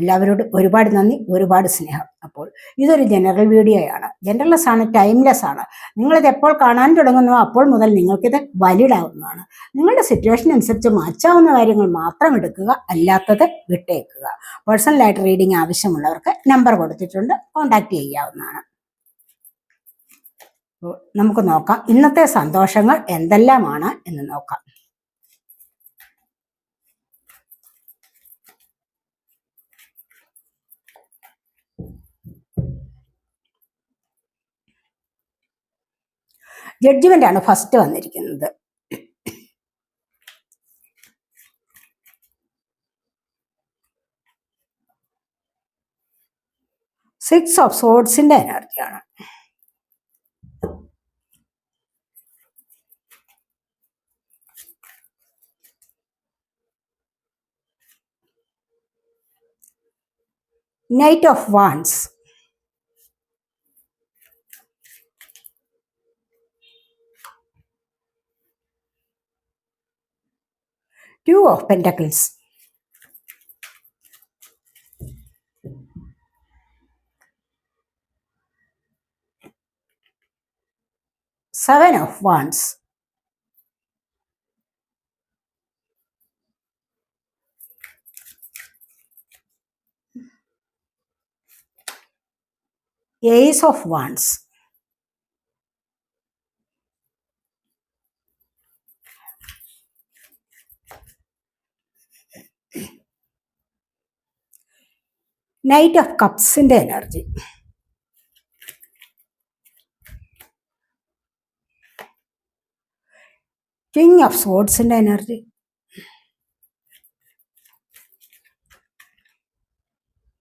എല്ലാവരോടും ഒരുപാട് നന്ദി ഒരുപാട് സ്നേഹം. അപ്പോൾ ഇതൊരു ജനറൽ വീഡിയോയാണ്. ആണ് ജനറൽലെസ് ആണ് ടൈംലെസ് ആണ്. നിങ്ങളിത് എപ്പോൾ കാണാൻ തുടങ്ങുന്നോ അപ്പോൾ മുതൽ നിങ്ങൾക്കിത് വാലിഡ് ആവുന്നതാണ് നിങ്ങളുടെ സിറ്റുവേഷൻ അനുസരിച്ച് മാറ്റാവുന്ന കാര്യങ്ങൾ മാത്രം എടുക്കുക അല്ലാത്തത് വിട്ടേക്കുക. പേഴ്സണലായിട്ട് റീഡിംഗ് ആവശ്യമുള്ളവർക്ക് നമ്പർ കൊടുത്തിട്ടുണ്ട് കോൺടാക്ട് ചെയ്യാവുന്നതാണ്. നമുക്ക് നോക്കാം ഇന്നത്തെ സന്തോഷങ്ങൾ എന്തെല്ലാമാണ് എന്ന് നോക്കാം. ജഡ്ജ്മെന്റ് ആണ് ഫസ്റ്റ് വന്നിരിക്കുന്നത്. സിക്സ് ഓഫ് സോഡ്സിന്റെ എനർജിയാണ് knight of wands two of pentacles. Seven of wands. Ace of wands knight of കപ്സിന്റെ energy king of സോഡ്സിന്റെ energy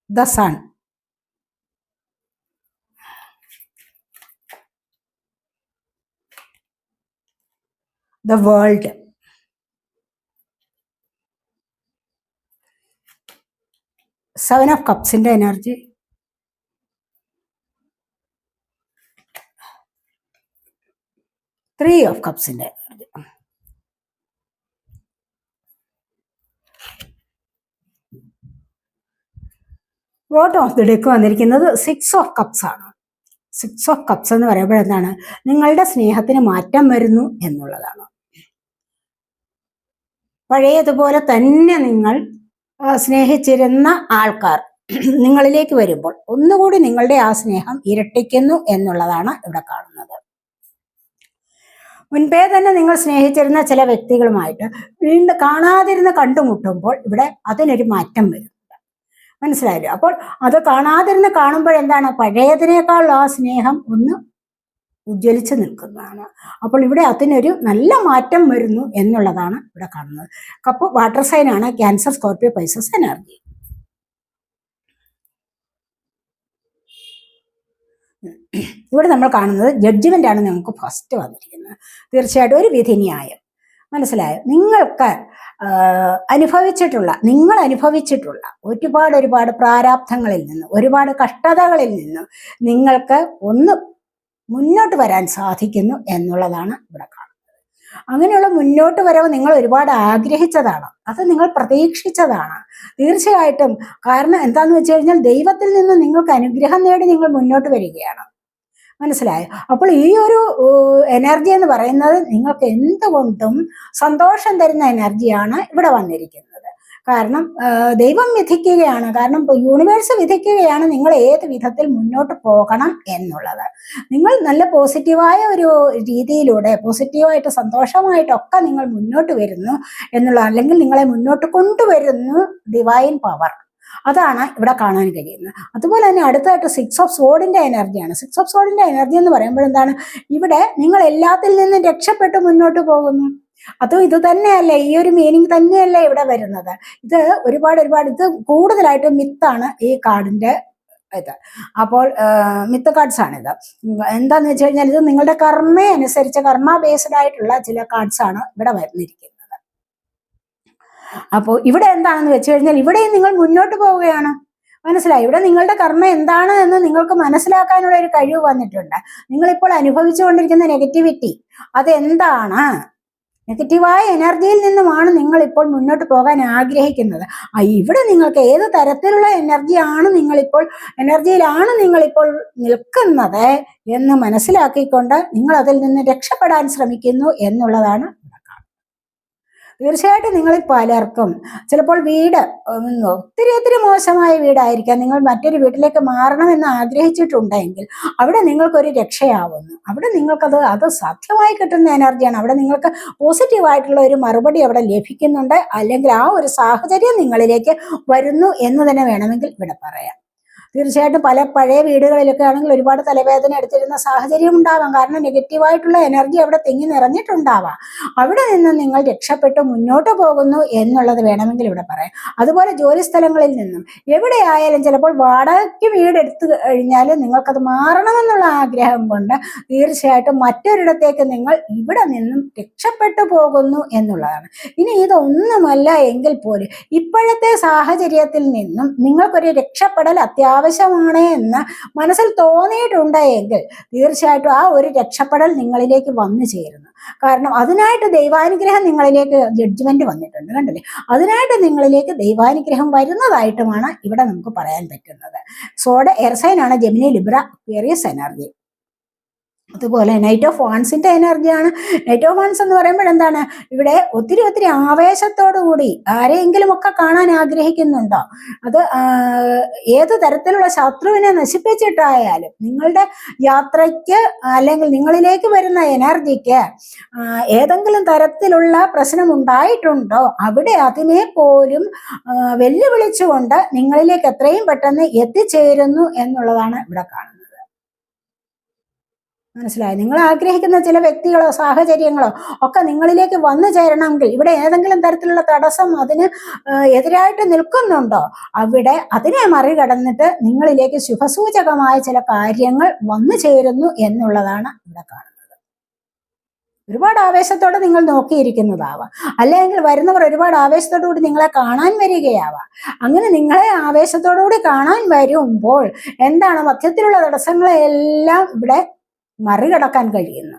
the sun the world seven of കപ്സിന്റെ energy three of കപ്സിന്റെ energy bottom of the deck വന്നിരിക്കുന്നത്? Six of cups ആണ്. Six of cups എന്ന് പറയുമ്പോൾ എന്താണ്? നിങ്ങളുടെ സ്നേഹത്തിന് മാറ്റം വരുന്നു എന്നുള്ളതാണ്. പഴയതുപോലെ തന്നെ നിങ്ങൾ സ്നേഹിച്ചിരുന്ന ആൾക്കാർ നിങ്ങളിലേക്ക് വരുമ്പോൾ ഒന്നുകൂടി നിങ്ങളുടെ ആ സ്നേഹം ഇരട്ടിക്കുന്നു എന്നുള്ളതാണ് ഇവിടെ കാണുന്നത്. മുൻപേ തന്നെ നിങ്ങൾ സ്നേഹിച്ചിരുന്ന ചില വ്യക്തികളുമായിട്ട് വീണ്ടും കാണാതിരുന്ന് കണ്ടുമുട്ടുമ്പോൾ ഇവിടെ അതിനൊരു മാറ്റം വരും മനസ്സിലായില്ലേ? അപ്പോൾ അത് കാണാതിരുന്ന് കാണുമ്പോൾ എന്താണ്? പഴയതിനേക്കാൾ ആ സ്നേഹം ഒന്ന് ഉജ്ജ്വലിച്ച് നിൽക്കുന്നതാണ്. അപ്പോൾ ഇവിടെ അതിനൊരു നല്ല മാറ്റം വരുന്നു എന്നുള്ളതാണ് ഇവിടെ കാണുന്നത്. കപ്പ് വാട്ടർ സൈൻ ആണ്. ക്യാൻസർ സ്കോർപ്പിയോ പൈസസ് എനർജി ഇവിടെ നമ്മൾ കാണുന്നത് ജഡ്ജ്മെന്റ് ആണ് നമുക്ക് ഫസ്റ്റ് വന്നിരിക്കുന്നത്. തീർച്ചയായിട്ടും ഒരു വിധിന്യായം മനസ്സിലായോ? നിങ്ങൾക്ക് അനുഭവിച്ചിട്ടുള്ള നിങ്ങൾ അനുഭവിച്ചിട്ടുള്ള ഒരുപാട് ഒരുപാട് പ്രാരാബ്ധങ്ങളിൽ നിന്ന് ഒരുപാട് കഷ്ടതകളിൽ നിന്ന് നിങ്ങൾക്ക് ഒന്ന് മുന്നോട്ട് വരാൻ സാധിക്കുന്നു എന്നുള്ളതാണ് ഇവിടെ കാണുന്നത്. അങ്ങനെയുള്ള മുന്നോട്ട് വരവ് നിങ്ങൾ ഒരുപാട് ആഗ്രഹിച്ചതാണ്. അത് നിങ്ങൾ പ്രതീക്ഷിച്ചതാണ്. തീർച്ചയായിട്ടും കാരണം എന്താന്ന് വെച്ച് കഴിഞ്ഞാൽ ദൈവത്തിൽ നിന്ന് നിങ്ങൾക്ക് അനുഗ്രഹം നേടി നിങ്ങൾ മുന്നോട്ട് വരികയാണ്. മനസ്സിലായോ? അപ്പോൾ ഈ ഒരു എനർജി എന്ന് പറയുന്നത് നിങ്ങൾക്ക് എന്തുകൊണ്ടും സന്തോഷം തരുന്ന എനർജിയാണ് ഇവിടെ വന്നിരിക്കുന്നത്. കാരണം ദൈവം വിധിക്കുകയാണ്. കാരണം യൂണിവേഴ്സ് വിധിക്കുകയാണ്. നിങ്ങൾ ഏത് വിധത്തിൽ മുന്നോട്ട് പോകണം എന്നുള്ളത്. നിങ്ങൾ നല്ല പോസിറ്റീവായ ഒരു രീതിയിലൂടെ പോസിറ്റീവായിട്ട് സന്തോഷമായിട്ടൊക്കെ നിങ്ങൾ മുന്നോട്ട് വരുന്നു എന്നുള്ള അല്ലെങ്കിൽ നിങ്ങളെ മുന്നോട്ട് കൊണ്ടുവരുന്നു ഡിവൈൻ പവർ അതാണ് ഇവിടെ കാണാൻ കഴിയുന്നത്. അതുപോലെ തന്നെ അടുത്തായിട്ട് സിക്സ് ഓഫ് സോഡിന്റെ എനർജിയാണ് സിക്സ് ഓഫ് സോഡിന്റെ എനർജി എന്ന് പറയുമ്പോൾ എന്താണ്? ഇവിടെ നിങ്ങൾ എല്ലാത്തിൽ നിന്നും രക്ഷപ്പെട്ട് മുന്നോട്ട് പോകുന്നു. അതും ഇത് തന്നെയല്ലേ ഈ ഒരു മീനിങ് തന്നെയല്ലേ ഇവിടെ വരുന്നത്. ഇത് ഒരുപാട് ഒരുപാട് ഇത് കൂടുതലായിട്ട് മിത്താണ് ഈ കാർഡിന്റെ ഇത്. അപ്പോൾ മിത്ത് കാർഡ്സ് ആണ് ഇത് എന്താന്ന് വെച്ച് കഴിഞ്ഞാൽ ഇത് നിങ്ങളുടെ കർമ്മ അനുസരിച്ച് കർമ്മ ബേസ്ഡ് ആയിട്ടുള്ള ചില കാർഡ്സ് ആണ് ഇവിടെ വരുന്നിരിക്കുന്നത് അപ്പോൾ ഇവിടെ എന്താണെന്ന് വെച്ച് കഴിഞ്ഞാൽ ഇവിടെയും നിങ്ങൾ മുന്നോട്ട് പോവുകയാണ്. മനസ്സിലായി? ഇവിടെ നിങ്ങളുടെ കർമ്മ എന്താണ് എന്ന് നിങ്ങൾക്ക് മനസ്സിലാക്കാനുള്ള ഒരു കഴിവ് വന്നിട്ടുണ്ട്. നിങ്ങളിപ്പോൾ അനുഭവിച്ചുകൊണ്ടിരിക്കുന്ന നെഗറ്റിവിറ്റി അതെന്താണ്? നെഗറ്റീവായ എനർജിയിൽ നിന്നുമാണ് നിങ്ങൾ ഇപ്പോൾ മുന്നോട്ട് പോകാൻ ആഗ്രഹിക്കുന്നത് ഇവിടെ നിങ്ങൾക്ക് ഏത് തരത്തിലുള്ള എനർജിയാണ് നിങ്ങളിപ്പോൾ എനർജിയിലാണ് നിങ്ങളിപ്പോൾ നിൽക്കുന്നത് എന്ന് മനസ്സിലാക്കിക്കൊണ്ട് നിങ്ങൾ അതിൽ നിന്ന് രക്ഷപ്പെടാൻ ശ്രമിക്കുന്നു എന്നുള്ളതാണ്. തീർച്ചയായിട്ടും നിങ്ങളിൽ പലർക്കും ചിലപ്പോൾ വീട് ഒത്തിരി ഒത്തിരി മോശമായ വീടായിരിക്കാം. നിങ്ങൾ മറ്റൊരു വീട്ടിലേക്ക് മാറണമെന്ന് ആഗ്രഹിച്ചിട്ടുണ്ടെങ്കിൽ അവിടെ നിങ്ങൾക്കൊരു രക്ഷയാവുന്നു. അവിടെ നിങ്ങൾക്കത് അത് സാധ്യമായി കിട്ടുന്ന എനർജിയാണ്. അവിടെ നിങ്ങൾക്ക് പോസിറ്റീവായിട്ടുള്ള ഒരു മറുപടി അവിടെ ലഭിക്കുന്നുണ്ട്. അല്ലെങ്കിൽ ആ ഒരു സാഹചര്യം നിങ്ങളിലേക്ക് വരുന്നു എന്ന് തന്നെ വേണമെങ്കിൽ ഇവിടെ പറയാം. തീർച്ചയായിട്ടും പല പഴയ വീടുകളിലൊക്കെ ആണെങ്കിൽ ഒരുപാട് തലവേദന എടുത്തിരുന്ന സാഹചര്യം ഉണ്ടാവാം. കാരണം നെഗറ്റീവായിട്ടുള്ള എനർജി അവിടെ തിങ്ങി നിറഞ്ഞിട്ടുണ്ടാവാം. അവിടെ നിന്ന് നിങ്ങൾ രക്ഷപ്പെട്ട് മുന്നോട്ട് പോകുന്നു എന്നുള്ളത് വേണമെങ്കിൽ ഇവിടെ പറയാം. അതുപോലെ ജോലി സ്ഥലങ്ങളിൽ നിന്നും എവിടെയായാലും ചിലപ്പോൾ വാടകയ്ക്ക് വീടെടുത്ത് കഴിഞ്ഞാൽ നിങ്ങൾക്കത് മാറണമെന്നുള്ള ആഗ്രഹം കൊണ്ട് തീർച്ചയായിട്ടും മറ്റൊരിടത്തേക്ക് നിങ്ങൾ ഇവിടെ നിന്നും രക്ഷപ്പെട്ടു പോകുന്നു എന്നുള്ളതാണ്. ഇനി ഇതൊന്നുമല്ല എങ്കിൽ പോലും ഇപ്പോഴത്തെ സാഹചര്യത്തിൽ നിന്നും നിങ്ങൾക്കൊരു രക്ഷപ്പെടൽ അത്യാവശ്യമാണ് എന്ന് മനസ്സിൽ തോന്നിയിട്ടുണ്ട് എങ്കിൽ തീർച്ചയായിട്ടും ആ ഒരു രക്ഷപ്പെടൽ നിങ്ങളിലേക്ക് വന്നു ചേരുന്നു. കാരണം അതിനായിട്ട് ദൈവാനുഗ്രഹം നിങ്ങളിലേക്ക് ജഡ്ജ്മെന്റ് വന്നിട്ടുണ്ട് കണ്ടില്ലേ? അതിനായിട്ട് നിങ്ങളിലേക്ക് ദൈവാനുഗ്രഹം വരുന്നതായിട്ടുമാണ് ഇവിടെ നമുക്ക് പറയാൻ പറ്റുന്നത്. സോഡ എർസൈനാണ് ജെമിനി ലിബ്ര ക്വേറിയസ് എനർജി. അതുപോലെ നൈറ്റ് ഓഫ് വാൺസിന്റെ എനർജിയാണ് നൈറ്റ് ഓഫ് വാൺസ് എന്ന് പറയുമ്പോൾ എന്താണ്? ഇവിടെ ഒത്തിരി ഒത്തിരി ആവേശത്തോടു കൂടി ആരെയെങ്കിലും ഒക്കെ കാണാൻ ആഗ്രഹിക്കുന്നുണ്ടോ? അത് ഏത് തരത്തിലുള്ള ശത്രുവിനെ നശിപ്പിച്ചിട്ടായാലും നിങ്ങളുടെ യാത്രയ്ക്ക് അല്ലെങ്കിൽ നിങ്ങളിലേക്ക് വരുന്ന എനർജിക്ക് ഏതെങ്കിലും തരത്തിലുള്ള പ്രശ്നം ഉണ്ടായിട്ടുണ്ടോ അവിടെ അതിനെ പോലും വെല്ലുവിളിച്ചുകൊണ്ട് നിങ്ങളിലേക്ക് എത്രയും പെട്ടെന്ന് എത്തിച്ചേരുന്നു എന്നുള്ളതാണ് ഇവിടെ കാണുന്നത്. മനസ്സിലായി? നിങ്ങൾ ആഗ്രഹിക്കുന്ന ചില വ്യക്തികളോ സാഹചര്യങ്ങളോ ഒക്കെ നിങ്ങളിലേക്ക് വന്നു ചേരണമെങ്കിൽ ഇവിടെ ഏതെങ്കിലും തരത്തിലുള്ള തടസ്സം അതിന് എതിരായിട്ട് നിൽക്കുന്നുണ്ടോ? അവിടെ അതിനെ മറികടന്നിട്ട് നിങ്ങളിലേക്ക് ശുഭസൂചകമായ ചില കാര്യങ്ങൾ വന്നു ചേരുന്നു എന്നുള്ളതാണ് ഇവിടെ കാണുന്നത്. ഒരുപാട് ആവേശത്തോടെ നിങ്ങൾ നോക്കിയിരിക്കുന്നതാവാം. അല്ലെങ്കിൽ വരുന്നവർ ഒരുപാട് ആവേശത്തോടു കൂടി നിങ്ങളെ കാണാൻ വരികയാവാം. അങ്ങനെ നിങ്ങളെ ആവേശത്തോടു കൂടി കാണാൻ വരുമ്പോൾ എന്താണ് മധ്യത്തിലുള്ള തടസ്സങ്ങളെല്ലാം ഇവിടെ മറികടക്കാൻ കഴിയുന്നു.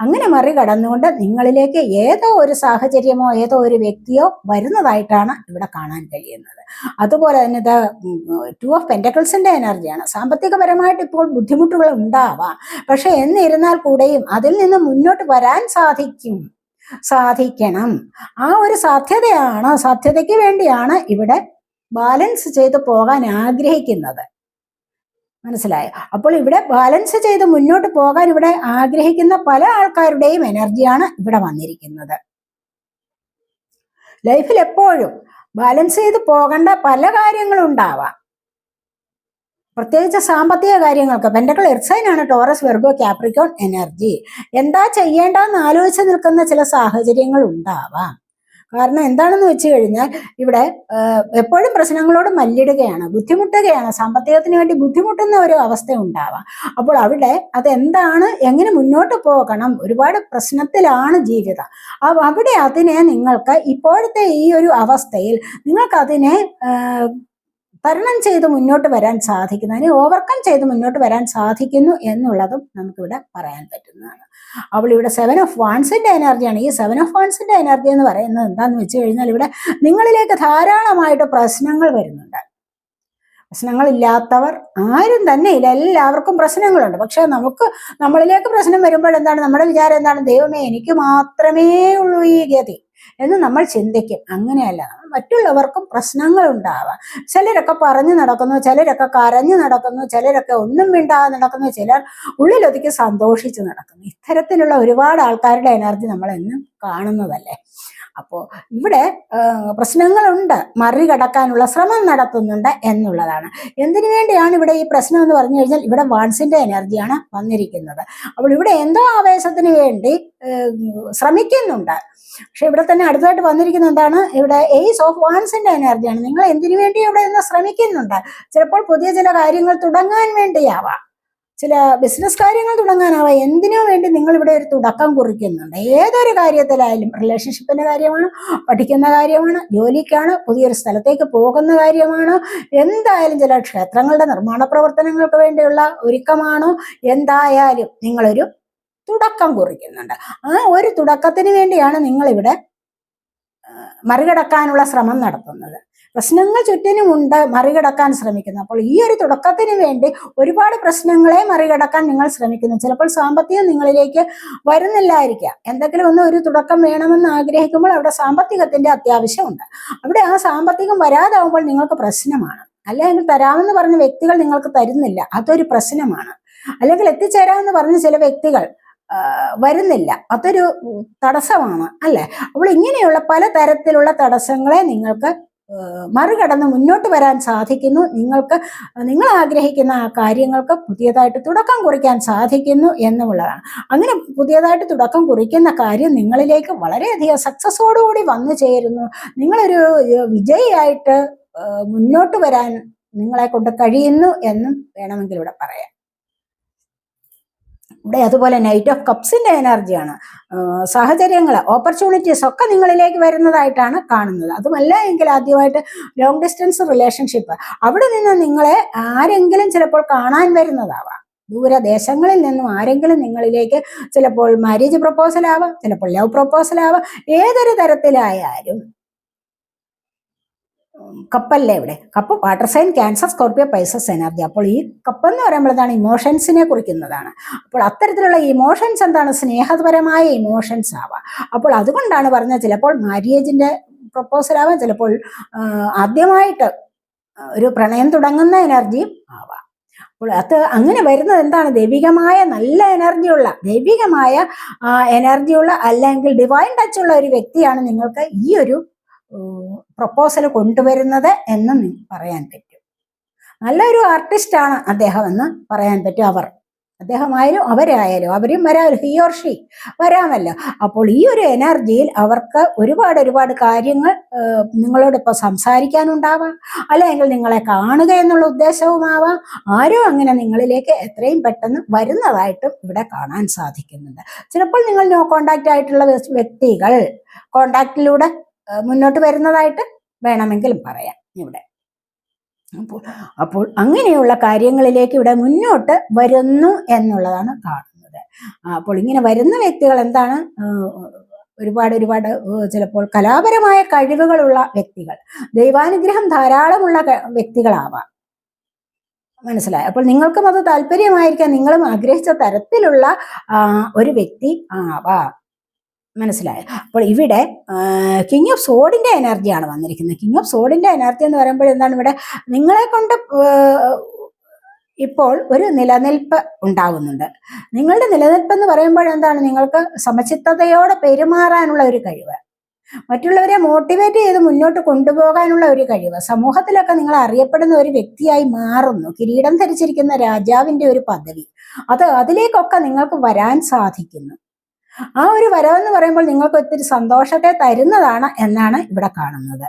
അങ്ങനെ മറികടന്നുകൊണ്ട് നിങ്ങളിലേക്ക് ഏതോ ഒരു സാഹചര്യമോ ഏതോ ഒരു വ്യക്തിയോ വരുന്നതായിട്ടാണ് ഇവിടെ കാണാൻ കഴിയുന്നത്. അതുപോലെ തന്നെ ഇത് ടു ഓഫ് പെന്റക്കിൾസിന്റെ എനർജിയാണ്. സാമ്പത്തികപരമായിട്ട് ഇപ്പോൾ ബുദ്ധിമുട്ടുകൾ ഉണ്ടാവാം. പക്ഷെ എന്നിരുന്നാൽ കൂടെയും അതിൽ നിന്ന് മുന്നോട്ട് വരാൻ സാധിക്കും സാധിക്കണം. ആ ഒരു സാധ്യതയാണ് സാധ്യതയ്ക്ക് വേണ്ടിയാണ് ഇവിടെ ബാലൻസ് ചെയ്ത് പോകാൻ ആഗ്രഹിക്കുന്നത്. മനസ്സിലായോ. അപ്പോൾ ഇവിടെ ബാലൻസ് ചെയ്ത് മുന്നോട്ട് പോകാൻ ഇവിടെ ആഗ്രഹിക്കുന്ന പല ആൾക്കാരുടെയും എനർജിയാണ് ഇവിടെ വന്നിരിക്കുന്നത്. ലൈഫിൽ എപ്പോഴും ബാലൻസ് ചെയ്ത് പോകേണ്ട പല കാര്യങ്ങളും ഉണ്ടാവാം. പ്രത്യേകിച്ച് സാമ്പത്തിക കാര്യങ്ങൾക്ക് പെൻഡക്കൾ എർസൈനാണ് ടോറസ് വെർഗോ ക്യാപ്രിക്കോൺ എനർജി എന്താ ചെയ്യേണ്ടെന്ന് ആലോചിച്ച് നിൽക്കുന്ന ചില സാഹചര്യങ്ങൾ ഉണ്ടാവാം. കാരണം എന്താണെന്ന് വെച്ച് കഴിഞ്ഞാൽ ഇവിടെ എപ്പോഴും പ്രശ്നങ്ങളോട് മല്ലിടുകയാണ് ബുദ്ധിമുട്ടുകയാണ് സാമ്പത്തികത്തിന് വേണ്ടി ബുദ്ധിമുട്ടുന്ന ഒരു അവസ്ഥ ഉണ്ടാവാം. അപ്പോൾ അവിടെ അതെന്താണ് എങ്ങനെ മുന്നോട്ട് പോകണം ഒരുപാട് പ്രശ്നത്തിലാണ് ജീവിതം. അവിടെ അതിനെ നിങ്ങൾക്ക് ഇപ്പോഴത്തെ ഈ ഒരു അവസ്ഥയിൽ നിങ്ങൾക്ക് അതിനെ തരണം ചെയ്ത് മുന്നോട്ട് വരാൻ സാധിക്കുന്നു. അതിനെ ഓവർകം ചെയ്ത് മുന്നോട്ട് വരാൻ സാധിക്കുന്നു എന്നുള്ളതും നമുക്കിവിടെ പറയാൻ പറ്റുന്നതാണ്. അവൾ ഇവിടെ സെവൻ ഓഫ് വാൺസിന്റെ എനർജിയാണ്. ഈ സെവൻ ഓഫ് വാൺസിന്റെ എനർജി എന്ന് പറയുന്നത് എന്താന്ന് വെച്ച് കഴിഞ്ഞാൽ ഇവിടെ നിങ്ങളിലേക്ക് ധാരാളമായിട്ട് പ്രശ്നങ്ങൾ വരുന്നുണ്ട്. പ്രശ്നങ്ങളില്ലാത്തവർ ആരും തന്നെ ഇല്ല എല്ലാവർക്കും പ്രശ്നങ്ങളുണ്ട്. പക്ഷെ നമുക്ക് നമ്മളിലേക്ക് പ്രശ്നം വരുമ്പോൾ എന്താണ്? നമ്മുടെ വിചാരം എന്താണ്? ദൈവമേ എനിക്ക് മാത്രമേ ഉള്ളൂ ഈ ഗതി. എന്ന് നമ്മൾ ചിന്തിക്കും. അങ്ങനെയല്ല. മറ്റുള്ളവർക്കും പ്രശ്നങ്ങൾ ഉണ്ടാവാം ചിലരൊക്കെ പറഞ്ഞു നടക്കുന്നു ചിലരൊക്കെ കരഞ്ഞു നടക്കുന്നു ചിലരൊക്കെ ഒന്നും മിണ്ടാതെ നടക്കുന്നു ചിലർ ഉള്ളിലൊതുക്കി സന്തോഷിച്ച് നടക്കുന്നു. ഇത്തരത്തിലുള്ള ഒരുപാട് ആൾക്കാരുടെ എനർജി നമ്മൾ എന്നും കാണുന്നതല്ലേ? അപ്പോൾ ഇവിടെ പ്രശ്നങ്ങളുണ്ട്. മറികടക്കാനുള്ള ശ്രമം നടത്തുന്നുണ്ട് എന്നുള്ളതാണ്. എന്തിനു വേണ്ടിയാണ് ഇവിടെ ഈ പ്രശ്നം എന്ന് പറഞ്ഞു കഴിഞ്ഞാൽ ഇവിടെ വാൺസിന്റെ എനർജിയാണ് വന്നിരിക്കുന്നത്. അപ്പോൾ ഇവിടെ എന്തോ ആവേശത്തിന് വേണ്ടി ശ്രമിക്കുന്നുണ്ട്. പക്ഷെ ഇവിടെ തന്നെ അടുത്തായിട്ട് വന്നിരിക്കുന്ന എന്താണ്? ഇവിടെ എയ്സ് ഓഫ് വാൻസിന്റെ എനർജിയാണ്. നിങ്ങൾ എന്തിനു വേണ്ടി ഇവിടെ നിന്ന് ശ്രമിക്കുന്നുണ്ട്? ചിലപ്പോൾ പുതിയ ചില കാര്യങ്ങൾ തുടങ്ങാൻ വേണ്ടിയാവാം. ചില ബിസിനസ് കാര്യങ്ങൾ തുടങ്ങാനാവാം. എന്തിനോ വേണ്ടി നിങ്ങൾ ഇവിടെ ഒരു തുടക്കം കുറിക്കുന്നുണ്ട്? ഏതൊരു കാര്യത്തിലായാലും റിലേഷൻഷിപ്പിന്റെ കാര്യമാണ് പഠിക്കുന്ന കാര്യമാണ് ജോലിക്കാണ് പുതിയൊരു സ്ഥലത്തേക്ക് പോകുന്ന കാര്യമാണ് എന്തായാലും ചില ക്ഷേത്രങ്ങളുടെ നിർമ്മാണ പ്രവർത്തനങ്ങൾക്ക് വേണ്ടിയുള്ള ഒരുക്കമാണോ? എന്തായാലും നിങ്ങളൊരു തുടക്കം കുറിക്കുന്നുണ്ട്. ആ ഒരു തുടക്കത്തിന് വേണ്ടിയാണ് നിങ്ങളിവിടെ മറികടക്കാനുള്ള ശ്രമം നടത്തുന്നത്. പ്രശ്നങ്ങൾ ചുറ്റിനുമുണ്ട് മറികടക്കാൻ ശ്രമിക്കുന്നു. അപ്പോൾ ഈ ഒരു തുടക്കത്തിന് വേണ്ടി ഒരുപാട് പ്രശ്നങ്ങളെ മറികടക്കാൻ നിങ്ങൾ ശ്രമിക്കുന്നു. ചിലപ്പോൾ സാമ്പത്തികം നിങ്ങളിലേക്ക് വരുന്നില്ലായിരിക്കാം. എന്തെങ്കിലും ഒന്ന് ഒരു തുടക്കം വേണമെന്ന് ആഗ്രഹിക്കുമ്പോൾ അവിടെ സാമ്പത്തികത്തിന്റെ അത്യാവശ്യമുണ്ട്. അവിടെ ആ സാമ്പത്തികം വരാതാവുമ്പോൾ നിങ്ങൾക്ക് പ്രശ്നമാണ്. അല്ലെങ്കിൽ തരാമെന്ന് പറഞ്ഞ വ്യക്തികൾ നിങ്ങൾക്ക് തരുന്നില്ല. അതൊരു പ്രശ്നമാണ്. അല്ലെങ്കിൽ എത്തിച്ചേരാമെന്ന് പറഞ്ഞ ചില വ്യക്തികൾ വരുന്നില്ല. അതൊരു തടസ്സമാണ് അല്ലെ? അപ്പോൾ ഇങ്ങനെയുള്ള പല തരത്തിലുള്ള തടസ്സങ്ങളെ നിങ്ങൾക്ക് മറികടന്ന് മുന്നോട്ട് വരാൻ സാധിക്കുന്നു. നിങ്ങൾക്ക് നിങ്ങൾ ആഗ്രഹിക്കുന്ന ആ കാര്യങ്ങൾക്ക് പുതിയതായിട്ട് തുടക്കം കുറിക്കാൻ സാധിക്കുന്നു എന്നുള്ളതാണ്. അങ്ങനെ പുതിയതായിട്ട് തുടക്കം കുറിക്കുന്ന കാര്യം നിങ്ങളിലേക്ക് വളരെയധികം സക്സസ്സോടുകൂടി വന്നു ചേരുന്നു. നിങ്ങളൊരു വിജയിയായിട്ട് മുന്നോട്ട് വരാൻ നിങ്ങളെ കൊണ്ട് കഴിയുന്നു എന്നും വേണമെങ്കിൽ ഇവിടെ പറയാം. ഇവിടെ അതുപോലെ നൈറ്റ് ഓഫ് കപ്സിന്റെ എനർജിയാണ് സാഹചര്യങ്ങൾ ഓപ്പർച്യൂണിറ്റീസ് ഒക്കെ നിങ്ങളിലേക്ക് വരുന്നതായിട്ടാണ് കാണുന്നത്. അതുമല്ല എങ്കിൽ ആദ്യമായിട്ട് ലോങ് ഡിസ്റ്റൻസ് റിലേഷൻഷിപ്പ് അവിടെ നിന്ന് നിങ്ങളെ ആരെങ്കിലും ചിലപ്പോൾ കാണാൻ വരുന്നതാവാം. ദൂരദേശങ്ങളിൽ നിന്നും ആരെങ്കിലും നിങ്ങളിലേക്ക് ചിലപ്പോൾ മാരേജ് പ്രപ്പോസൽ ആവാം ചിലപ്പോൾ ലവ് പ്രപ്പോസൽ ആവാം ഏതൊരു തരത്തിലായാലും. കപ്പല്ലേ ഇവിടെ? Cup water sign Cancer Scorpio Pisces energy അപ്പോൾ ഈ കപ്പ് എന്ന് പറയുമ്പോഴതാണ് ഇമോഷൻസിനെ കുറിക്കുന്നതാണ്. അപ്പോൾ അത്തരത്തിലുള്ള ഇമോഷൻസ് എന്താണ്? സ്നേഹപരമായ ഇമോഷൻസ് ആവാം. അപ്പോൾ അതുകൊണ്ടാണ് പറഞ്ഞത് ചിലപ്പോൾ മാര്യേജിന്റെ പ്രപ്പോസൽ ആവാം ചിലപ്പോൾ ആദ്യമായിട്ട് ഒരു പ്രണയം തുടങ്ങുന്ന എനർജിയും ആവാം. അപ്പോൾ അത് അങ്ങനെ വരുന്നത് എന്താണ്? ദൈവികമായ നല്ല എനർജിയുള്ള ദൈവികമായ എനർജിയുള്ള അല്ലെങ്കിൽ ഡിവൈൻ ടച്ചുള്ള ഒരു വ്യക്തിയാണ് നിങ്ങൾക്ക് ഈ ഒരു പ്രപ്പോസൽ കൊണ്ടുവരുന്നത് എന്ന് പറയാൻ പറ്റും. നല്ലൊരു ആർട്ടിസ്റ്റാണ് അദ്ദേഹം എന്ന് പറയാൻ പറ്റും അവർ. അദ്ദേഹമായാലും അവരായാലും അവരും വരാമല്ലോ ഹി ഓർ ഷീ വരാമല്ലോ. അപ്പോൾ ഈ ഒരു എനർജിയിൽ അവർക്ക് ഒരുപാട് ഒരുപാട് കാര്യങ്ങൾ നിങ്ങളോട് നിങ്ങളോടൊപ്പം സംസാരിക്കാനുണ്ടാവാം അല്ലെങ്കിൽ നിങ്ങളെ കാണുക എന്നുള്ള ഉദ്ദേശവുമാവാം. ആരും അങ്ങനെ നിങ്ങളിലേക്ക് എത്രയും പെട്ടെന്ന് വരുന്നതായിട്ടും ഇവിടെ കാണാൻ സാധിക്കുന്നുണ്ട്. ചിലപ്പോൾ നിങ്ങൾ നോ കോണ്ടാക്റ്റ് ആയിട്ടുള്ള വ്യക്തികൾ കോണ്ടാക്റ്റിലൂടെ മുന്നോട്ട് വരുന്നതായിട്ട് വേണമെങ്കിലും പറയാം ഇവിടെ. അപ്പോൾ അപ്പോൾ അങ്ങനെയുള്ള കാര്യങ്ങളിലേക്ക് ഇവിടെ മുന്നോട്ട് വരുന്നു എന്നുള്ളതാണ് കാണുന്നത്. അപ്പോൾ ഇങ്ങനെ വരുന്ന വ്യക്തികൾ എന്താണ്? ഒരുപാട് ഒരുപാട് ചിലപ്പോൾ കലാപരമായ കഴിവുകളുള്ള വ്യക്തികൾ. ദൈവാനുഗ്രഹം ധാരാളമുള്ള വ്യക്തികളാവാം. മനസ്സിലായി? അപ്പോൾ നിങ്ങൾക്കും അത് താല്പര്യമായിരിക്കാം. നിങ്ങളും ആഗ്രഹിച്ച തരത്തിലുള്ള ഒരു വ്യക്തി ആവാം. മനസ്സിലായോ അപ്പോൾ ഇവിടെ കിങ് ഓഫ് സോഡിന്റെ എനർജിയാണ് വന്നിരിക്കുന്നത്. കിങ് ഓഫ് സോഡിന്റെ എനർജി എന്ന് പറയുമ്പോൾ എന്താണ് ഇവിടെ? നിങ്ങളെ കൊണ്ട് ഇപ്പോൾ ഒരു നിലനിൽപ്പ് ഉണ്ടാകുന്നുണ്ട് നിങ്ങളുടെ നിലനിൽപ്പ് എന്ന് പറയുമ്പോൾ എന്താണ്? നിങ്ങൾക്ക് സമചിത്തതയോടെ പെരുമാറാനുള്ള ഒരു കഴിവ്. മറ്റുള്ളവരെ മോട്ടിവേറ്റ് ചെയ്ത് മുന്നോട്ട് കൊണ്ടുപോകാനുള്ള ഒരു കഴിവ്. സമൂഹത്തിലൊക്കെ നിങ്ങൾ അറിയപ്പെടുന്ന ഒരു വ്യക്തിയായി മാറുന്നു. കിരീടം ധരിച്ചിരിക്കുന്ന രാജാവിന്റെ ഒരു പദവി. അത് അതിലേക്കൊക്കെ നിങ്ങൾക്ക് വരാൻ സാധിക്കുന്നു. ആ ഒരു വരവെന്ന് പറയുമ്പോൾ നിങ്ങൾക്ക് ഒത്തിരി സന്തോഷത്തെ തരുന്നതാണ് എന്നാണ് ഇവിടെ കാണുന്നത്.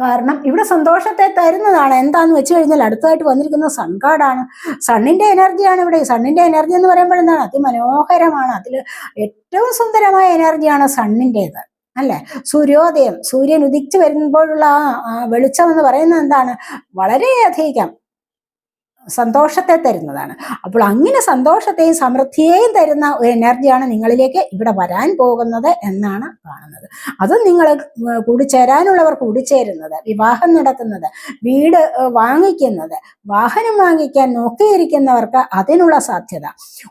കാരണം ഇവിടെ സന്തോഷത്തെ തരുന്നതാണ്. എന്താന്ന് വെച്ച് കഴിഞ്ഞാൽ അടുത്തതായിട്ട് വന്നിരിക്കുന്ന സൺ സണ്ണിന്റെ എനർജിയാണ് ഇവിടെ. സണ്ണിന്റെ എനർജി എന്ന് പറയുമ്പോൾ എന്താണ്? അതിമനോഹരമാണ്. അതിൽ ഏറ്റവും സുന്ദരമായ എനർജിയാണ് സണ്ണിന്റെത് അല്ലെ? സൂര്യോദയം സൂര്യൻ ഉദിച്ചു വരുമ്പോഴുള്ള ആ വെളിച്ചം എന്ന് പറയുന്നത് എന്താണ്? വളരെയധികം സന്തോഷത്തെ തരുന്നതാണ്. അപ്പോൾ അങ്ങനെ സന്തോഷത്തെയും സമൃദ്ധിയെയും തരുന്ന ഒരു എനർജിയാണ് നിങ്ങളിലേക്ക് ഇവിടെ വരാൻ പോകുന്നത് എന്നാണ് കാണുന്നത്. അത് നിങ്ങൾ കൂടിച്ചേരാനുള്ളവർ കൂടിച്ചേരുന്നത് വിവാഹം നടത്തുന്നത് വീട് വാങ്ങിക്കുന്നത് വാഹനം വാങ്ങിക്കാൻ നോക്കിയിരിക്കുന്നവർക്ക് അതിനുള്ള സാധ്യത.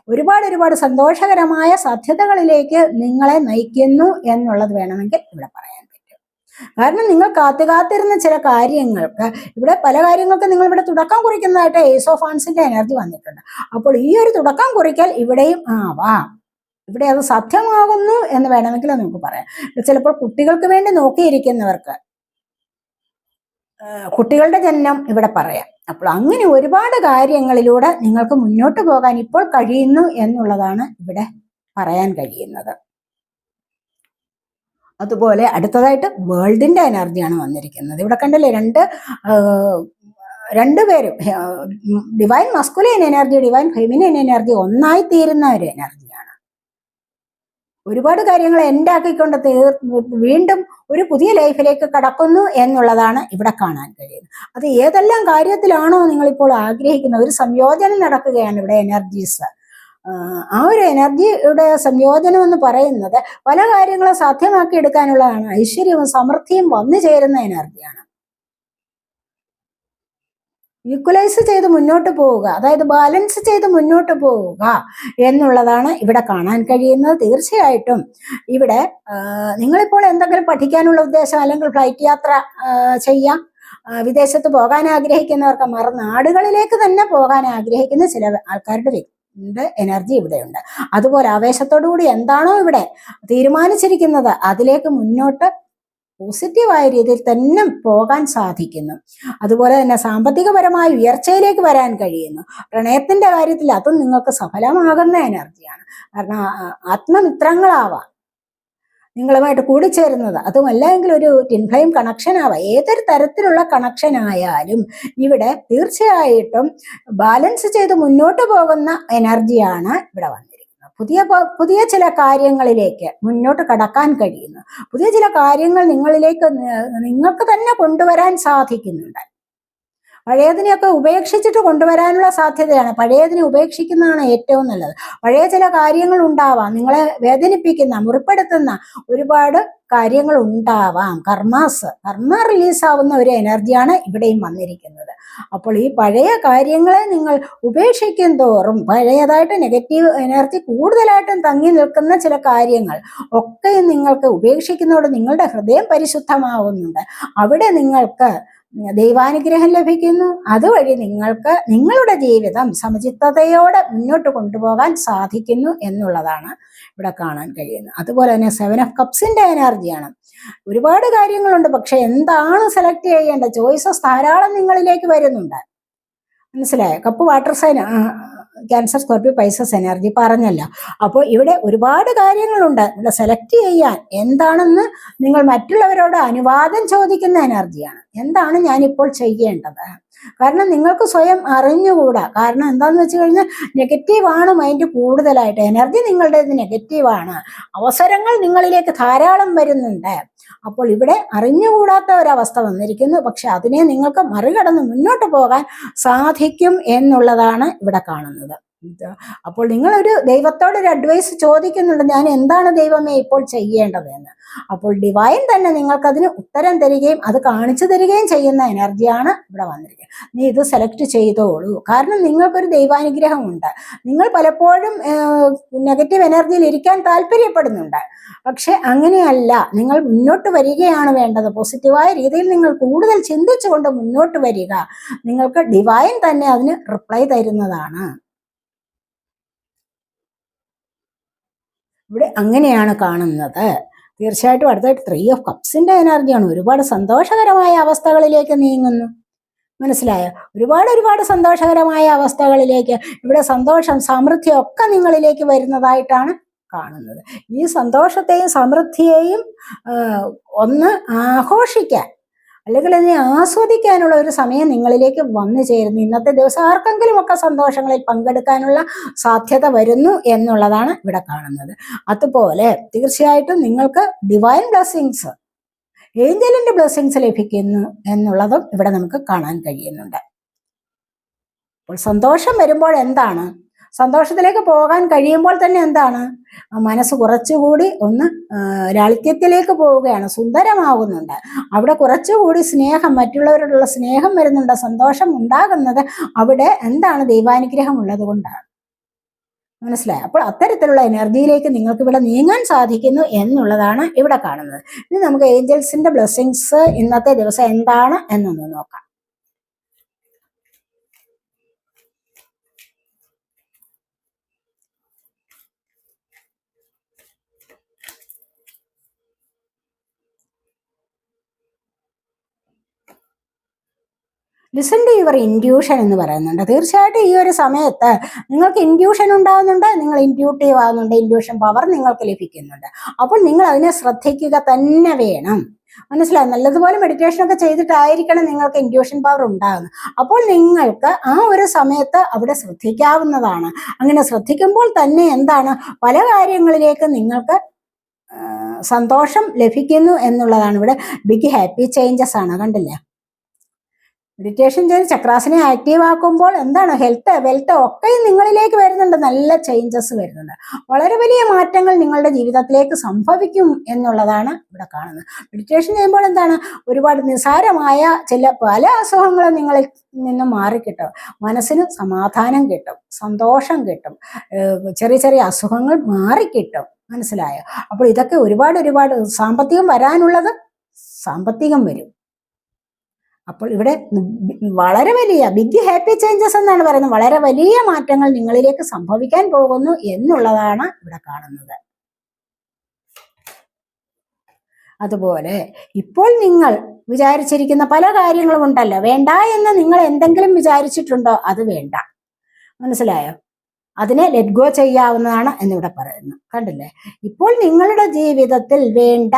ഒരുപാട് ഒരുപാട് സന്തോഷകരമായ സാധ്യതകളിലേക്ക് നിങ്ങളെ നയിക്കുന്നു എന്നുള്ളത് വേണമെങ്കിൽ ഇവിടെ പറ്റും കാരണം നിങ്ങൾ കാത്തു കാത്തിരുന്ന ചില കാര്യങ്ങൾക്ക് ഇവിടെ പല കാര്യങ്ങൾക്ക് നിങ്ങൾ ഇവിടെ തുടക്കം കുറിക്കുന്നതായിട്ട് ഏസ് ഓഫ് ഫാൻസിന്റെ എനർജി വന്നിട്ടുണ്ട്. അപ്പോൾ ഈ ഒരു തുടക്കം കുറിക്കൽ ഇവിടെയും ആവാം. ഇവിടെ അത് സത്യമാകുന്നു എന്ന് വേണമെങ്കിൽ നമുക്ക് പറയാം. ചിലപ്പോൾ കുട്ടികൾക്ക് വേണ്ടി നോക്കിയിരിക്കുന്നവർക്ക് കുട്ടികളുടെ ജനനം ഇവിടെ പറയാം. അപ്പോൾ അങ്ങനെ ഒരുപാട് കാര്യങ്ങളിലൂടെ നിങ്ങൾക്ക് മുന്നോട്ട് പോകാൻ ഇപ്പോൾ കഴിയുന്നു എന്നുള്ളതാണ് ഇവിടെ പറയാൻ കഴിയുന്നത്. അതുപോലെ അടുത്തതായിട്ട് വേൾഡിന്റെ എനർജിയാണ് വന്നിരിക്കുന്നത്. ഇവിടെ കണ്ടല്ലേ രണ്ട് രണ്ടുപേരും divine masculine energy divine feminine energy ഒന്നായി തീരുന്ന ഒരു എനർജിയാണ് ഒരുപാട് കാര്യങ്ങൾ എൻഡാക്കിക്കൊണ്ട് വീണ്ടും ഒരു പുതിയ ലൈഫിലേക്ക് കടക്കുന്നു എന്നുള്ളതാണ് ഇവിടെ കാണാൻ കഴിയുന്നത്. അത് ഏതെല്ലാം കാര്യത്തിലാണോ നിങ്ങളിപ്പോൾ ആഗ്രഹിക്കുന്നത്? ഒരു സംയോജനം നടക്കുകയാണ് ഇവിടെ എനർജീസ് ആ ഒരു എനർജിയുടെ സംയോജനം എന്ന് പറയുന്നത് പല കാര്യങ്ങളും സാധ്യമാക്കി എടുക്കാനുള്ളതാണ്. ഐശ്വര്യവും സമൃദ്ധിയും വന്നു ചേരുന്ന എനർജിയാണ് ഈക്വലൈസ് ചെയ്ത് മുന്നോട്ട് പോവുക അതായത് ബാലൻസ് ചെയ്ത് മുന്നോട്ട് പോവുക എന്നുള്ളതാണ് ഇവിടെ കാണാൻ കഴിയുന്നത് തീർച്ചയായിട്ടും. ഇവിടെ നിങ്ങളിപ്പോൾ എന്തെങ്കിലും പഠിക്കാനുള്ള ഉദ്ദേശം അല്ലെങ്കിൽ ഫ്ലൈറ്റ് യാത്ര ചെയ്യാം. വിദേശത്ത് പോകാൻ ആഗ്രഹിക്കുന്നവർക്ക് മറുനാടുകളിലേക്ക് തന്നെ പോകാൻ ആഗ്രഹിക്കുന്ന ചില ആൾക്കാരുടെ എനർജി ഇവിടെയുണ്ട്. അതുപോലെ ആവേശത്തോടു കൂടി എന്താണോ ഇവിടെ തീരുമാനിച്ചിരിക്കുന്നത് അതിലേക്ക് മുന്നോട്ട് പോസിറ്റീവായ രീതിയിൽ തന്നെ പോകാൻ സാധിക്കുന്നു. അതുപോലെ തന്നെ സാമ്പത്തികപരമായ ഉയർച്ചയിലേക്ക് വരാൻ കഴിയുന്നു. പ്രണയത്തിന്റെ കാര്യത്തിൽ അതും നിങ്ങൾക്ക് സഫലമാകുന്ന എനർജിയാണ് കാരണം ആത്മമിത്രങ്ങളാവാം. നിങ്ങളുമായിട്ട് കൂടി കൂടിച്ചേരുന്നത് അതുമല്ലെങ്കിൽ ഒരു ടിൻഫ്ലെയിം കണക്ഷൻ ആവാം. ഏതൊരു തരത്തിലുള്ള കണക്ഷൻ ആയാലും ഇവിടെ തീർച്ചയായിട്ടും ബാലൻസ് ചെയ്ത് മുന്നോട്ട് പോകുന്ന എനർജിയാണ് ഇവിടെ വന്നിരിക്കുന്നത്. പുതിയ പുതിയ ചില കാര്യങ്ങളിലേക്ക് മുന്നോട്ട് കടക്കാൻ കഴിയുന്നു. പുതിയ ചില കാര്യങ്ങൾ നിങ്ങളിലേക്ക് നിങ്ങൾക്ക് തന്നെ കൊണ്ടുവരാൻ സാധിക്കുന്നുണ്ട്. പഴയതിനെയൊക്കെ ഉപേക്ഷിച്ചിട്ട് കൊണ്ടുവരാനുള്ള സാധ്യതയാണ്. പഴയതിനെ ഉപേക്ഷിക്കുന്നതാണ് ഏറ്റവും നല്ലത്. പഴയ ചില കാര്യങ്ങൾ ഉണ്ടാവാം. നിങ്ങളെ വേദനിപ്പിക്കുന്ന മുറിപ്പെടുത്തുന്ന ഒരുപാട് കാര്യങ്ങൾ ഉണ്ടാവാം. കർമാസ് കർമ്മ റിലീസാവുന്ന ഒരു എനർജിയാണ് ഇവിടെയും വന്നിരിക്കുന്നത്. അപ്പോൾ ഈ പഴയ കാര്യങ്ങളെ നിങ്ങൾ ഉപേക്ഷിക്കും തോറും പഴയതായിട്ട് നെഗറ്റീവ് എനർജി കൂടുതലായിട്ടും തങ്ങി നിൽക്കുന്ന ചില കാര്യങ്ങൾ ഒക്കെ നിങ്ങൾക്ക് ഉപേക്ഷിക്കുന്നതോട് നിങ്ങളുടെ ഹൃദയം പരിശുദ്ധമാവുന്നുണ്ട്. അവിടെ നിങ്ങൾക്ക് ദൈവാനുഗ്രഹം ലഭിക്കുന്നു. അതുവഴി നിങ്ങൾക്ക് നിങ്ങളുടെ ജീവിതം സമചിത്തതയോടെ മുന്നോട്ട് കൊണ്ടുപോകാൻ സാധിക്കുന്നു എന്നുള്ളതാണ് ഇവിടെ കാണാൻ കഴിയുന്നത്. അതുപോലെ തന്നെ സെവൻ ഓഫ് കപ്സിന്റെ എനർജിയാണ് ഒരുപാട് കാര്യങ്ങളുണ്ട്. പക്ഷെ എന്താണ് സെലക്ട് ചെയ്യേണ്ട ചോയ്സസ് ധാരാളം നിങ്ങളിലേക്ക് വരുന്നുണ്ട്. മനസ്സിലായോ? Cup water sign Cancer Scorpio Pisces energy പറഞ്ഞല്ല. അപ്പോൾ ഇവിടെ ഒരുപാട് കാര്യങ്ങളുണ്ട്. ഇവിടെ സെലക്ട് ചെയ്യാൻ എന്താണെന്ന് നിങ്ങൾ മറ്റുള്ളവരോട് അനുവാദം ചോദിക്കുന്ന എനർജിയാണ്. എന്താണ് ഞാനിപ്പോൾ ചെയ്യേണ്ടത്? കാരണം നിങ്ങൾക്ക് സ്വയം അറിഞ്ഞുകൂടാ. കാരണം എന്താന്ന് വെച്ച് കഴിഞ്ഞാൽ നെഗറ്റീവാണ് മൈൻഡ് കൂടുതലായിട്ട്. എനർജി നിങ്ങളുടേത് നെഗറ്റീവാണ് അവസരങ്ങൾ നിങ്ങളിലേക്ക് ധാരാളം വരുന്നുണ്ട്. അപ്പോൾ ഇവിടെ അറിഞ്ഞുകൂടാത്ത ഒരവസ്ഥ വന്നിരിക്കുന്നു. പക്ഷെ അതിനെ നിങ്ങൾക്ക് മറികടന്ന് മുന്നോട്ട് പോകാൻ സാധിക്കും എന്നുള്ളതാണ് ഇവിടെ കാണുന്നത്. അപ്പോൾ നിങ്ങളൊരു ദൈവത്തോടൊരു അഡ്വൈസ് ചോദിക്കുന്നുണ്ട്. ഞാൻ എന്താണ് ദൈവമേ ഇപ്പോൾ ചെയ്യേണ്ടതെന്ന്? അപ്പോൾ ഡിവൈൻ തന്നെ നിങ്ങൾക്ക് അതിന് ഉത്തരം തരികയും അത് കാണിച്ചു തരികയും ചെയ്യുന്ന എനർജിയാണ് ഇവിടെ വന്നിരിക്കുക നീ ഇത് സെലക്ട് ചെയ്തോളൂ. കാരണം നിങ്ങൾക്കൊരു ദൈവാനുഗ്രഹം ഉണ്ട്. നിങ്ങൾ പലപ്പോഴും നെഗറ്റീവ് എനർജിയിൽ ഇരിക്കാൻ താല്പര്യപ്പെടുന്നുണ്ട്. പക്ഷെ അങ്ങനെയല്ല. നിങ്ങൾ മുന്നോട്ട് വരികയാണ് വേണ്ടത്. പോസിറ്റീവായ രീതിയിൽ നിങ്ങൾ കൂടുതൽ ചിന്തിച്ചുകൊണ്ട് മുന്നോട്ട് വരിക. നിങ്ങൾക്ക് ഡിവൈൻ തന്നെ അതിന് റിപ്ലൈ തരുന്നതാണ്. ഇവിടെ അങ്ങനെയാണ് കാണുന്നത്. തീർച്ചയായിട്ടും അടുത്തായിട്ട് ത്രീ ഓഫ് കപ്സിന്റെ എനർജിയാണ്. ഒരുപാട് സന്തോഷകരമായ അവസ്ഥകളിലേക്ക് നീങ്ങുന്നു. മനസ്സിലായോ? ഒരുപാട് ഒരുപാട് സന്തോഷകരമായ അവസ്ഥകളിലേക്ക് ഇവിടെ സന്തോഷം സമൃദ്ധി ഒക്കെ നിങ്ങളിലേക്ക് വരുന്നതായിട്ടാണ് കാണുന്നത്. ഈ സന്തോഷത്തെയും സമൃദ്ധിയെയും ഒന്ന് ആഘോഷിക്കാൻ അല്ലെങ്കിൽ അതിനെ ആസ്വദിക്കാനുള്ള ഒരു സമയം നിങ്ങളിലേക്ക് വന്നു ചേരുന്നു. ഇന്നത്തെ ദിവസം ആർക്കെങ്കിലും ഒക്കെ സന്തോഷങ്ങളിൽ പങ്കെടുക്കാനുള്ള സാധ്യത വരുന്നു എന്നുള്ളതാണ് ഇവിടെ കാണുന്നത്. അതുപോലെ തീർച്ചയായിട്ടും നിങ്ങൾക്ക് ഡിവൈൻ ബ്ലെസ്സിങ്സ് ഏഞ്ചലിന്റെ ബ്ലെസ്സിങ്സ് ലഭിക്കുന്നു എന്നുള്ളതും ഇവിടെ നമുക്ക് കാണാൻ കഴിയുന്നുണ്ട്. അപ്പോൾ സന്തോഷം വരുമ്പോൾ എന്താണ്? സന്തോഷത്തിലേക്ക് പോകാൻ കഴിയുമ്പോൾ തന്നെ എന്താണ്? മനസ്സ് കുറച്ചുകൂടി ഒന്ന് ലാളിത്യത്തിലേക്ക് പോവുകയാണ് സുന്ദരമാകുന്നുണ്ട് അവിടെ കുറച്ചുകൂടി സ്നേഹം മറ്റുള്ളവരോടുള്ള സ്നേഹം വരുന്നുണ്ട് സന്തോഷം ഉണ്ടാകുന്നത് അവിടെ എന്താണ് ദൈവാനുഗ്രഹം ഉള്ളത് കൊണ്ടാണ്. മനസ്സിലായി? അപ്പോൾ അത്തരത്തിലുള്ള എനർജിയിലേക്ക് നിങ്ങൾക്ക് ഇവിടെ നീങ്ങാൻ സാധിക്കുന്നു എന്നുള്ളതാണ് ഇവിടെ കാണുന്നത്. ഇനി നമുക്ക് ഏഞ്ചൽസിന്റെ ബ്ലെസ്സിങ്സ് ഇന്നത്തെ ദിവസം എന്താണ് എന്നൊന്ന് നോക്കാം. ലിസൺ ടു യുവർ ഇൻഡ്യൂഷൻ എന്ന് പറയുന്നുണ്ട്. തീർച്ചയായിട്ടും ഈ ഒരു സമയത്ത് നിങ്ങൾക്ക് ഇൻഡ്യൂഷൻ ഉണ്ടാകുന്നുണ്ട് നിങ്ങൾ ഇൻഡ്യൂട്ടീവ് ആകുന്നുണ്ട് ഇൻഡ്യൂഷൻ പവർ നിങ്ങൾക്ക് ലഭിക്കുന്നുണ്ട്. അപ്പോൾ നിങ്ങൾ അതിനെ ശ്രദ്ധിക്കുക തന്നെ വേണം. മനസ്സിലായി? നല്ലതുപോലെ മെഡിറ്റേഷൻ ഒക്കെ ചെയ്തിട്ടായിരിക്കണം നിങ്ങൾക്ക് ഇൻഡ്യൂഷൻ പവർ ഉണ്ടാകുന്നത് അപ്പോൾ നിങ്ങൾക്ക് ആ ഒരു സമയത്ത് അവിടെ ശ്രദ്ധിക്കാവുന്നതാണ്. അങ്ങനെ ശ്രദ്ധിക്കുമ്പോൾ തന്നെ എന്താണ്? പല കാര്യങ്ങളിലേക്ക് നിങ്ങൾക്ക് സന്തോഷം ലഭിക്കുന്നു എന്നുള്ളതാണ് ഇവിടെ ബിഗ് ഹാപ്പി ചേഞ്ചസ് ആണ്. കണ്ടില്ലേ? മെഡിറ്റേഷൻ ചെയ്ത് ചക്രാസിനെ ആക്റ്റീവ് ആക്കുമ്പോൾ എന്താണ് ഹെൽത്ത് വെൽത്ത് ഒക്കെ നിങ്ങളിലേക്ക് വരുന്നുണ്ട്. നല്ല ചേഞ്ചസ് വരുന്നുണ്ട്. വളരെ വലിയ മാറ്റങ്ങൾ നിങ്ങളുടെ ജീവിതത്തിലേക്ക് സംഭവിക്കും എന്നുള്ളതാണ് ഇവിടെ കാണുന്നത്. മെഡിറ്റേഷൻ ചെയ്യുമ്പോൾ എന്താണ്? ഒരുപാട് നിസാരമായ ചില പല അസുഖങ്ങളും നിങ്ങളിൽ നിന്നും മാറിക്കിട്ടും. മനസ്സിന് സമാധാനം കിട്ടും. സന്തോഷം കിട്ടും. ചെറിയ ചെറിയ അസുഖങ്ങൾ മാറിക്കിട്ടും. മനസ്സിലായോ? അപ്പോൾ ഇതൊക്കെ ഒരുപാട് ഒരുപാട് സാമ്പത്തികം വരാനുള്ളത് സാമ്പത്തികം വരും. അപ്പോൾ ഇവിടെ വളരെ വലിയ ബിഗ് ഹാപ്പി ചേഞ്ചസ് എന്നാണ് പറയുന്നത്. വളരെ വലിയ മാറ്റങ്ങൾ നിങ്ങളിലേക്ക് സംഭവിക്കാൻ പോകുന്നു എന്നുള്ളതാണ് ഇവിടെ കാണുന്നത്. അതുപോലെ ഇപ്പോൾ നിങ്ങൾ വിചാരിച്ചിരിക്കുന്ന പല കാര്യങ്ങളും ഉണ്ടല്ലോ. വേണ്ട എന്ന് നിങ്ങൾ എന്തെങ്കിലും വിചാരിച്ചിട്ടുണ്ടോ? അത് വേണ്ട. മനസ്സിലായോ? അതിനെ ലെറ്റ് ഗോ ചെയ്യാവുന്നതാണ് എന്നിവിടെ പറയുന്നു കണ്ടില്ലേ? ഇപ്പോൾ നിങ്ങളുടെ ജീവിതത്തിൽ വേണ്ട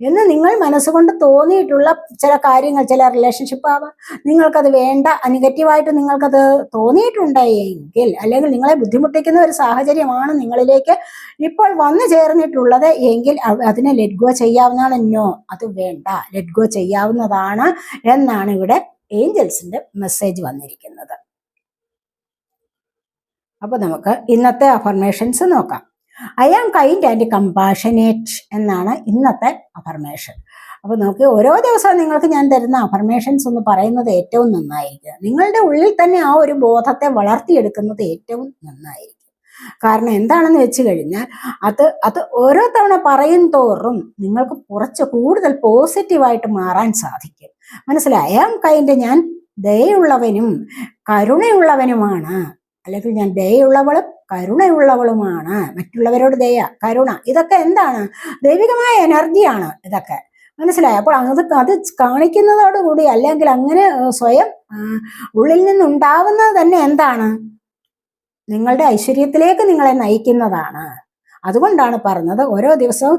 എന്ന് നിങ്ങൾ മനസ്സുകൊണ്ട് തോന്നിയിട്ടുള്ള ചില കാര്യങ്ങൾ ചില റിലേഷൻഷിപ്പ് ആവാം. നിങ്ങൾക്കത് വേണ്ട നെഗറ്റീവായിട്ട് നിങ്ങൾക്കത് തോന്നിയിട്ടുണ്ടെങ്കിൽ അല്ലെങ്കിൽ നിങ്ങളെ ബുദ്ധിമുട്ടിക്കുന്ന ഒരു സാഹചര്യമാണ് നിങ്ങളിലേക്ക് ഇപ്പോൾ വന്നു ചേർന്നിട്ടുള്ളത് എങ്കിൽ അതിനെ ലെറ്റ് ഗോ ചെയ്യാവുന്നതാണ്. നോ അത് വേണ്ട. ലെറ്റ് ഗോ ചെയ്യാവുന്നതാണ് എന്നാണ് ഇവിടെ ഏഞ്ചൽസിന്റെ മെസ്സേജ് വന്നിരിക്കുന്നത്. അപ്പൊ നമുക്ക് ഇന്നത്തെ അഫർമേഷൻസ് നോക്കാം. I am kind and compassionate എന്നാണ് ഇന്നത്തെ അഫർമേഷൻ അപ്പോൾ നമുക്ക് ഓരോ ദിവസവും നിങ്ങൾക്ക് ഞാൻ തരുന്ന അഫർമേഷൻസ് എന്ന് പറയുന്നത് ഏറ്റവും നന്നായിരിക്കും. നിങ്ങളുടെ ഉള്ളിൽ തന്നെ ആ ഒരു ബോധത്തെ വളർത്തിയെടുക്കുന്നത് ഏറ്റവും നന്നായിരിക്കും. കാരണം എന്താണെന്ന് വെച്ച് കഴിഞ്ഞാൽ അത് അത് ഓരോ തവണ പറയും തോറും നിങ്ങൾക്ക് കുറച്ച് കൂടുതൽ പോസിറ്റീവായിട്ട് മാറാൻ സാധിക്കും. മനസ്സിലായ? കൈൻഡ് ഞാൻ ദയുള്ളവനും കരുണയുള്ളവനുമാണ്. അല്ലെങ്കിൽ ഞാൻ ദയുള്ളവളും കരുണയുള്ളവളുമാണ്. മറ്റുള്ളവരോട് ദയ കരുണ ഇതൊക്കെ എന്താണ്? ദൈവികമായ എനർജിയാണ് ഇതൊക്കെ. മനസ്സിലായി? അപ്പോൾ അത് അത് കാണിക്കുന്നതോടുകൂടി അല്ലെങ്കിൽ അങ്ങനെ സ്വയം ഉള്ളിൽ നിന്നുണ്ടാവുന്നത് തന്നെ എന്താണ്? നിങ്ങളുടെ ഐശ്വര്യത്തിലേക്ക് നിങ്ങളെ നയിക്കുന്നതാണ്. അതുകൊണ്ടാണ് പറഞ്ഞത് ഓരോ ദിവസവും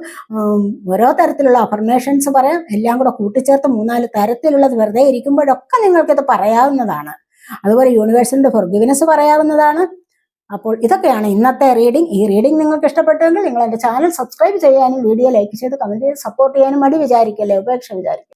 ഓരോ തരത്തിലുള്ള അഫർമേഷൻസ് പറയാം. എല്ലാം കൂടെ കൂട്ടിച്ചേർത്ത് മൂന്നാൽ തരത്തിലുള്ളത് വെറുതെ ഇരിക്കുമ്പോഴൊക്കെ നിങ്ങൾക്കിത് പറയാവുന്നതാണ്. അതുപോലെ യൂണിവേഴ്സിന്റെ ഫൊർഗിവിനെസ് പറയാവുന്നതാണ്. അപ്പോൾ ഇതൊക്കെയാണ് ഇന്നത്തെ റീഡിംഗ് ഈ റീഡിംഗ് നിങ്ങൾക്ക് ഇഷ്ടപ്പെട്ടുവെങ്കിൽ നിങ്ങൾ എന്റെ ചാനൽ സബ്സ്ക്രൈബ് ചെയ്യാനും വീഡിയോ ലൈക്ക് ചെയ്ത് കമന്റ് ചെയ്ത് സപ്പോർട്ട് ചെയ്യാനും മടി വിചാരിക്കല്ലേ? ഉപേക്ഷ വിചാരിക്കും